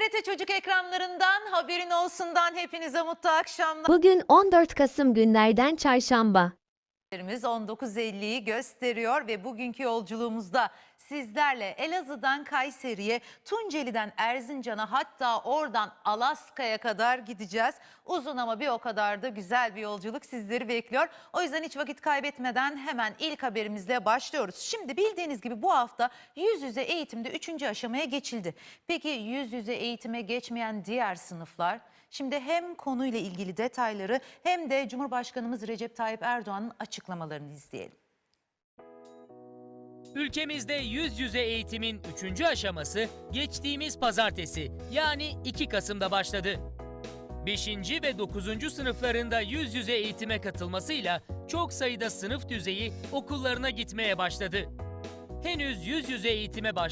TRT Çocuk ekranlarından haberin olsundan hepinize mutlu akşamlar. Bugün 14 Kasım günlerden çarşamba. Saatlerimiz 19.50'yi gösteriyor ve bugünkü yolculuğumuzda sizlerle Elazığ'dan Kayseri'ye, Tunceli'den Erzincan'a hatta oradan Alaska'ya kadar gideceğiz. Uzun ama bir o kadar da güzel bir yolculuk sizleri bekliyor. O yüzden hiç vakit kaybetmeden hemen ilk haberimizle başlıyoruz. Şimdi bildiğiniz gibi bu hafta yüz yüze eğitimde 3. aşamaya geçildi. Peki yüz yüze eğitime geçmeyen diğer sınıflar? Şimdi hem konuyla ilgili detayları hem de Cumhurbaşkanımız Recep Tayyip Erdoğan'ın açıklamalarını izleyelim. Ülkemizde yüz yüze eğitimin 3. aşaması geçtiğimiz pazartesi yani 2 Kasım'da başladı. 5. ve 9. sınıflarında yüz yüze eğitime katılmasıyla çok sayıda sınıf düzeyi okullarına gitmeye başladı. Henüz yüz yüze eğitime baş